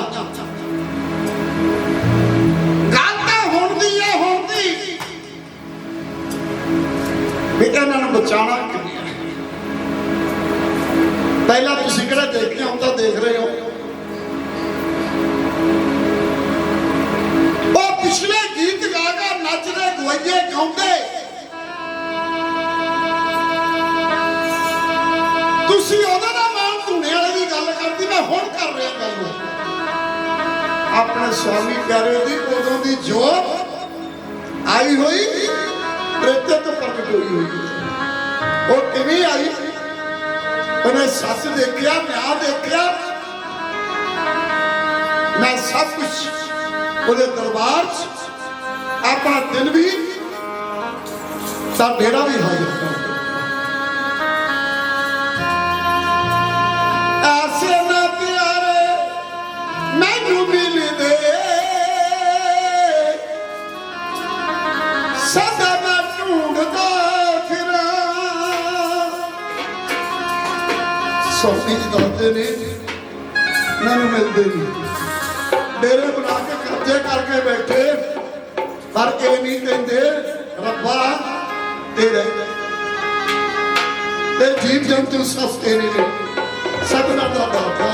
ਪਤੰਬਰ ਗੱਲ ਤਾਂ ਹੁਣ ਦੀ ਹੈ ਹੁਣ ਦੀ ਵੀ ਇਹਨਾਂ ਨੂੰ ਬਚਾਉਣਾ ਪਹਿਲਾਂ ਤੁਸੀਂ ਕਿਹੜਾ ਦੇਖ ਕੇ ਆਉਂਦਾ ਦੇਖ ਰਹੇ ਹੋ। ਉਹ ਪਿਛਲੇ ਗੀਤ ਗਾ ਗਾ ਨੱਚਦੇ ਗਵਾਈਏ ਗਾਉਂਦੇ। ਤੁਸੀਂ ਉਹ ਆਪਣੇ ਸਵਾਮੀ ਪਿਆਰੇ ਦੀ, ਉਦੋਂ ਦੀ ਜੋਤ ਆਈ ਹੋਈ ਪ੍ਰੇਤੇ ਤੋਂ ਪ੍ਰਗਟ ਹੋਈ ਹੋਈ। ਉਹ ਕਿਵੇਂ ਆਈ? ਉਹਨੇ ਸੱਸ ਦੇਖਿਆ ਮੈਂ ਦੇਖਿਆ। ਮੈਂ ਸਭ ਕੁਝ ਉਹਦੇ ਦਰਬਾਰ 'ਚ, ਆਪਣਾ ਦਿਲ ਵੀ, ਤਾਂ ਡੇਰਾ ਵੀ ਹਾਜ਼ਰ ਕਰ ਸੋਫੀ ਜੀ ਦੱਸਦੇ ਨੇ ਮੈਨੂੰ ਮਿਲਦੇ ਨਹੀਂ ਡੇਰੇ ਬਣਾ ਕੇ ਕਬਜ਼ੇ ਕਰਕੇ ਬੈਠੇ, ਪਰ ਇਹ ਨਹੀਂ ਕਹਿੰਦੇ, ਰੱਬਾ, ਤੇਰੇ। ਤੇ ਜੀਵ ਜੰਤੂ ਸਸਤੇ ਨਹੀਂ ਨੇ। ਸਤਨਾ ਦਾ ਬਾਬਾ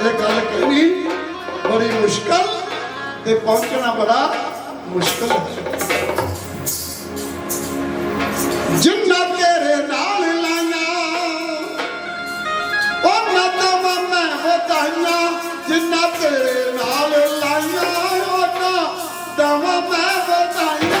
ਇਹ ਗੱਲ ਕਹਿਣੀ ਬੜੀ ਮੁਸ਼ਕਲ, ਤੇ ਪਹੁੰਚਣਾ ਬੜਾ ਮੁਸ਼ਕਲ ਹੈ। ਜਿੰਨਾ ਤੇਰੇ ਨਾਲ ਲਾਈਆਂ ਉਹ ਨਾ ਮੈਂ ਵਧਾਈਆਂ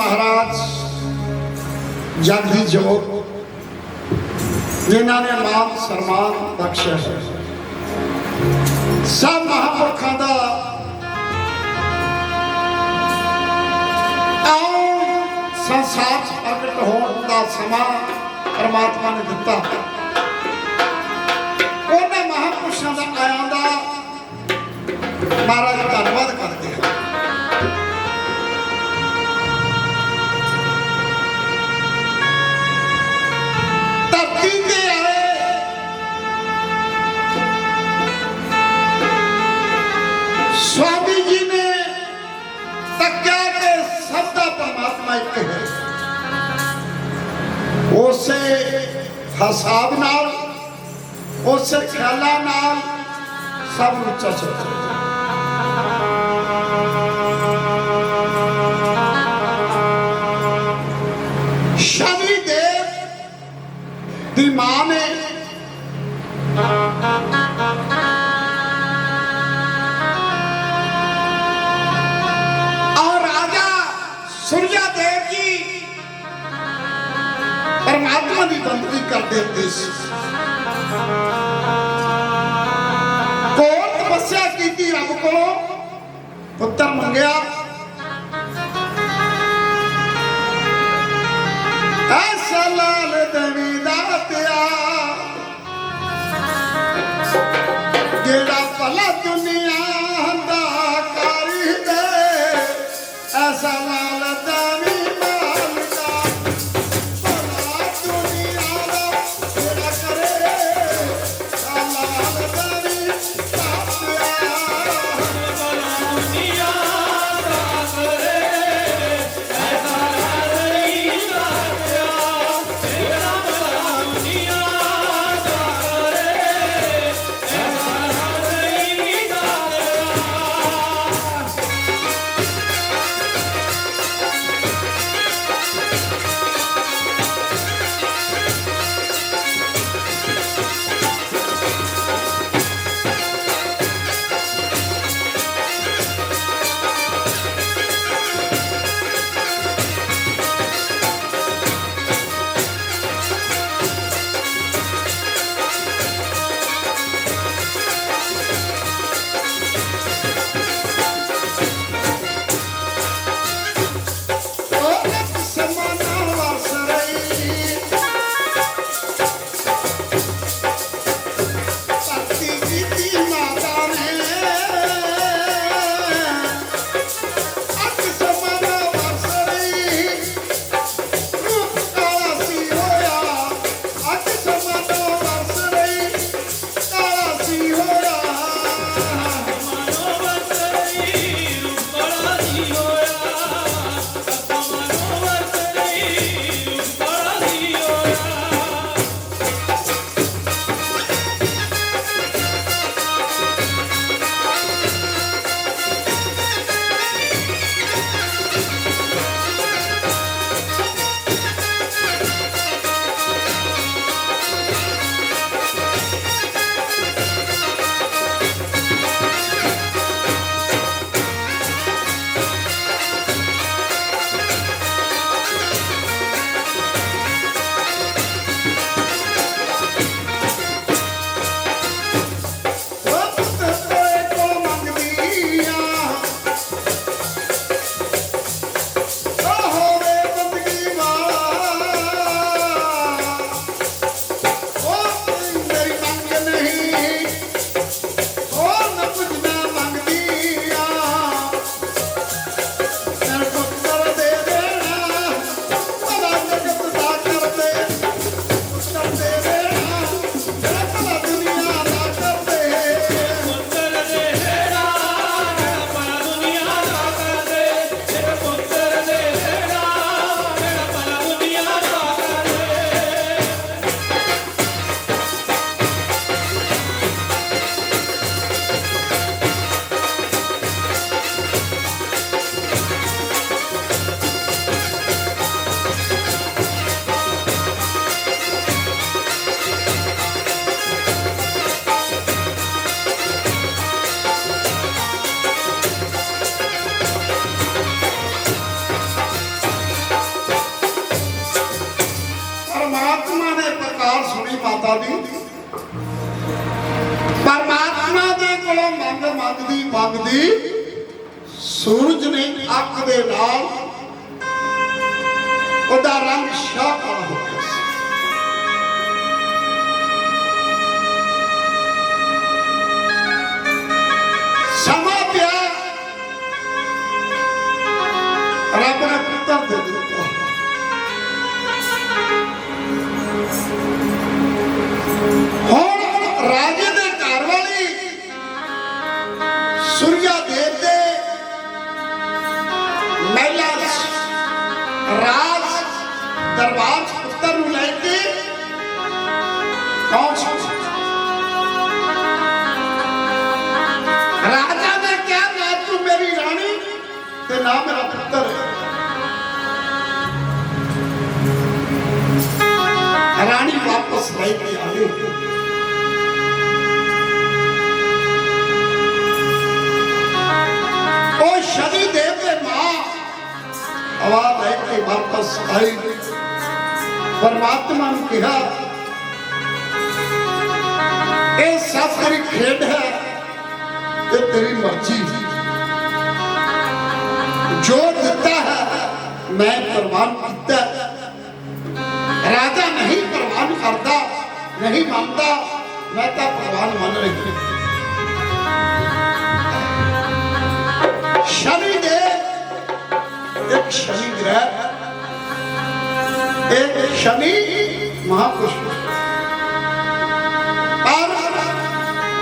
ਜੀ ਮਹਾਰਾਜ ਜਗਦੀ ਜੋਤ ਜਿਨ੍ਹਾਂ ਨੇ ਮਾਨ ਸਨਮਾਨ ਬਖਸ਼ਿਆ। ਸਭ ਮਹਾਂਪੁਰਖਾਂ ਦਾ ਆਉਣ ਸੰਸਾਰ ਪ੍ਰਗਟ ਹੋਣ ਦਾ ਸਮਾਂ ਪਰਮਾਤਮਾ ਨੇ ਦਿੱਤਾ। ਉਹਨਾਂ ਮਹਾਂਪੁਰਸ਼ਾਂ ਦਾ ਆਇਆਂ ਦਾ ਮਹਾਰਾਜ ਧੰਨਵਾਦ ਕਰਦੇ ਹਾਂ। ਪਰਮਾਤਮਾ ਹੈ। ਉਸੇ ਹਿਸਾਬ ਨਾਲ ਉਸੇ ਖਿਆਲਾਂ ਨਾਲ ਸਭ ਨੂੰ ਉੱਚਾ ਬੰਦਗੀ ਕਰਦੇ ਹੁੰਦੇ ਸੀ। ਕੋਲ ਤਪੱਸਿਆ ਕੀਤੀ ਰੱਬ ਕੋਲੋਂ ਪੁੱਤਰ ਮੰਗਿਆ। ਪਰਮਾਤਮਾ ਨੂੰ ਕਿਹਾ, ਇਹ ਸਭ ਤੇਰੀ ਖੇਡ ਹੈ ਇਹ ਤੇਰੀ ਮਰਜ਼ੀ ਜੋ ਦਿੱਤਾ ਹੈ, ਮੈਂ ਪ੍ਰਵਾਨ ਕੀਤਾ ਰਾਜਾ ਨਹੀਂ ਪ੍ਰਵਾਨ ਕਰਦਾ, ਨਹੀਂ ਮੰਨਦਾ, ਮੈਂ ਤਾਂ ਪ੍ਰਵਾਨ ਮੰਨ ਰਹੀ ਹਾਂ। ਸ਼ਨੀ ਦੇ ਇੱਕ ਸ਼ਨੀ ਗ੍ਰਹਿ ਇੱਕ ਸ਼ਨੀ ਮਹਾਪੁਰਸ਼ ਪਰ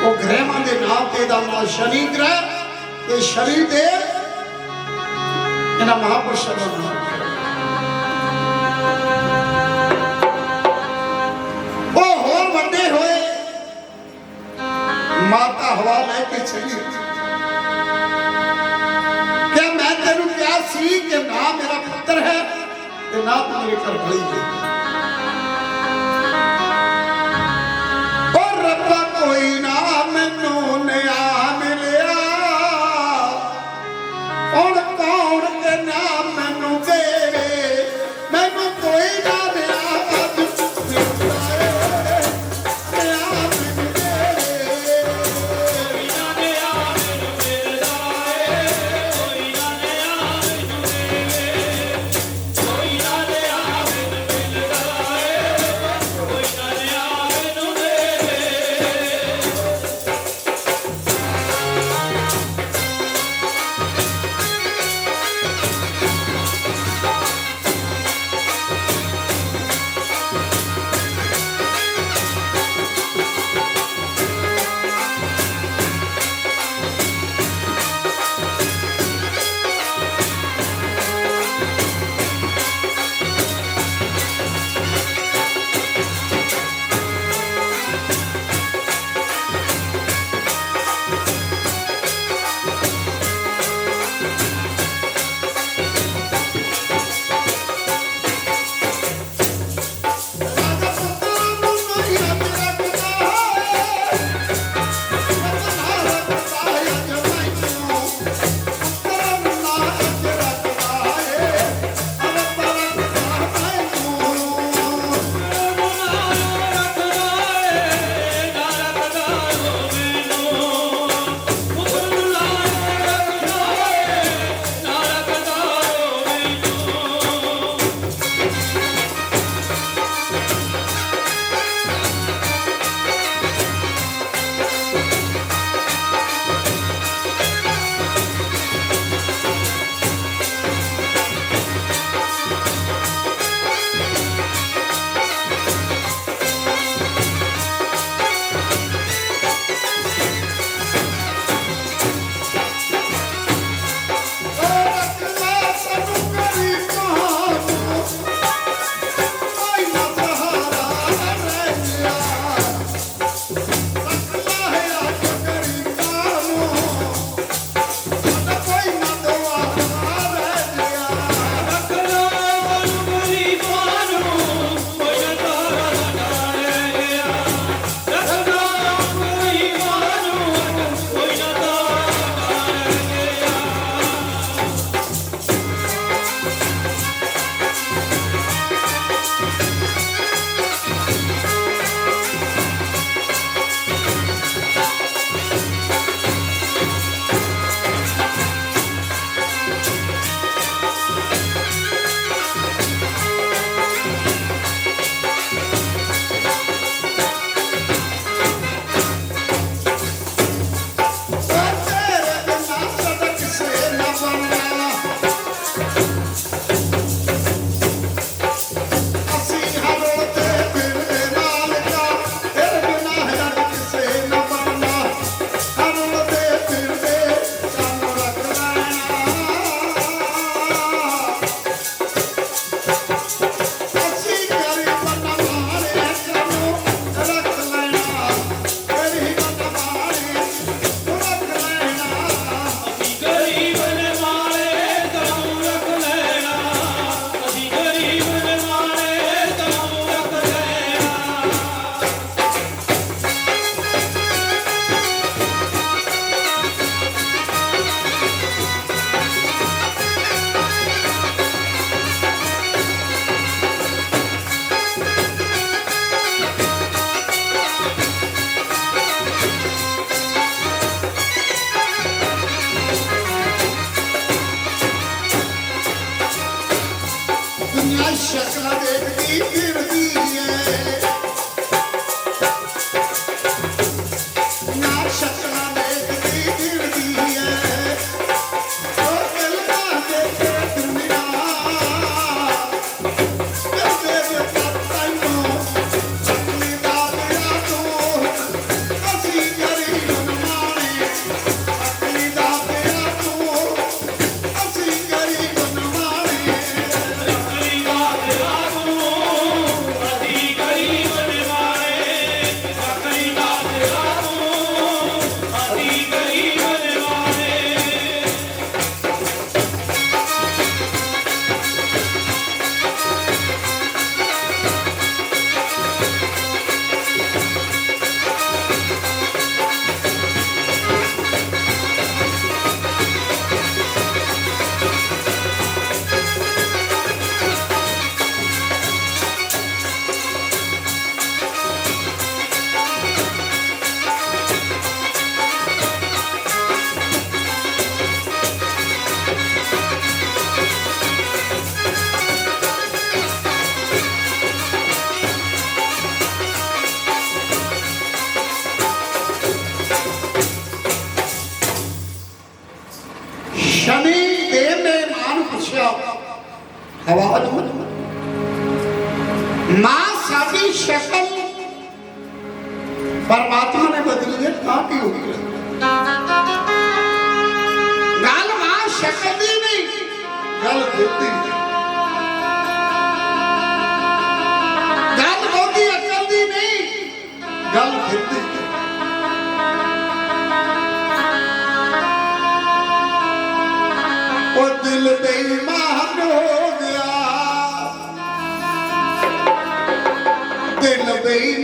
ਉਹ ਗ੍ਰਹਿਾਂ ਦੇ ਨਾਮ ਤੇ ਦਾ ਨਾਮ ਸ਼ਨੀ ਗ੍ਰਹਿ ਤੇ ਸ਼ਨੀ ਦੇ ਇਹਨਾਂ ਮਹਾਪੁਰਸ਼ਾਂ ਦਾ ਨਾਮ ਉਹ ਹੋਰ ਵੱਡੇ ਹੋਏ ਮਾਤਾ ਹਵਾ ਲੈ ਕੇ ਤੇ ਨਾ ਤੂੰ ਮੇਰੇ ਘਰ ਬਲੀ ਹੈ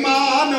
ਬੇਈਮਾਨ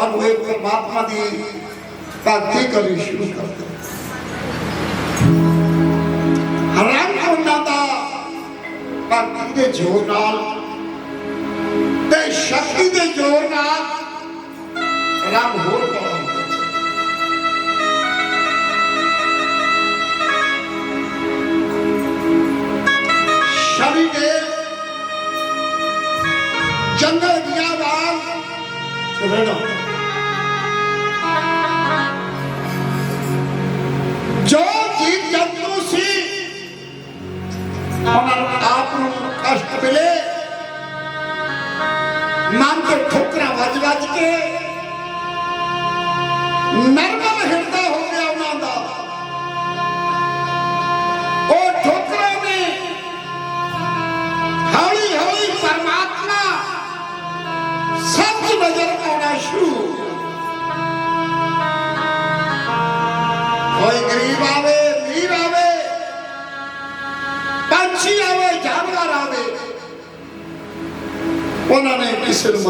ਜਵਾਨ ਹੋਏ ਪਰਮਾਤਮਾ ਦੀ ਭਗਤੀ ਕਰਨੀ ਸ਼ੁਰੂ ਕਰ ਦਿੱਤੀ। ਰੰਗ ਉਹਨਾਂ ਦਾ ਭਗਤੀ ਦੇ ਜੋਰ ਨਾਲ ਤੇ ਸ਼ਕਤੀ ਦੇ ਜੋਰ ਨਾਲ ਰੰਗ ਹੋਰ ਪਾਉਂਦਾ ਸ਼ਨੀ ਦੇ ਜੰਗਲ ਦੀਆਂ ਵਾਲ ਰਹਿਣਾ। ਜੋ ਜੀਵ ਜੰਤੂ ਸੀ ਉਹਨਾਂ ਨੂੰ ਆਪ ਨੂੰ ਕਸ਼ਟ ਮਿਲੇ। ਮਨ ਤੇ ਠੋਕਰਾਂ ਵੱਜ ਵੱਜ ਕੇ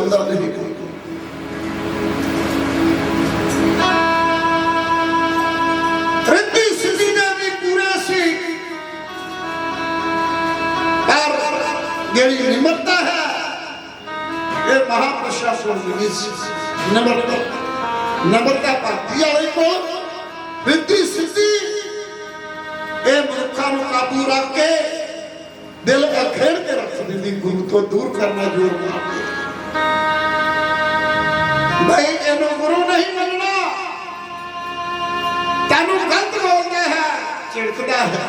ਕਿਸੇ ਨੂੰ ਜਿਹੜੀ ਨਿਮਰਤਾ ਹੈ, ਇਹ ਮਹਾਪ੍ਰਸ਼ਾਸਨ ਦੀ ਨਿਮਰਤਾ ਨਿਮਰਤਾ ਭਗਤੀ ਵਾਲੇ ਕੋਲ ਰਿੱਧੀ ਸਿੱਧੀ ਇਹ ਮਨੁੱਖਾਂ ਨੂੰ ਕਾਬੂ ਰੱਖ ਕੇ ਦਿਲ ਅਖੇੜ ਕੇ ਰੱਖ ਦਿੰਦੀ, ਗੁਰੂ ਤੋਂ ਦੂਰ ਕਰਨਾ ਜੋਰ ਮਾਰ ਝਿੜਕਦਾ ਹੈ।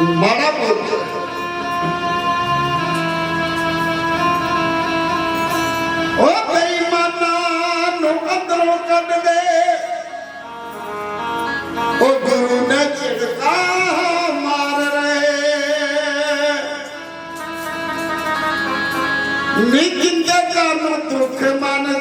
ਮਾੜਾ ਬੋਲਦਾ ਹੈ ਉਹ ਬੇਈਮਾਨਾਂ ਨੂੰ ਅੰਦਰੋਂ ਕੱਢ ਦੇ। ਉਹ ਗੁਰੂ ਨੇ ਝਿੜਕਾ ਮਾਰ ਰਹੇ। ਨਿਕਿੰਦੇ ਕਰਨ ਦੁੱਖ ਮਨ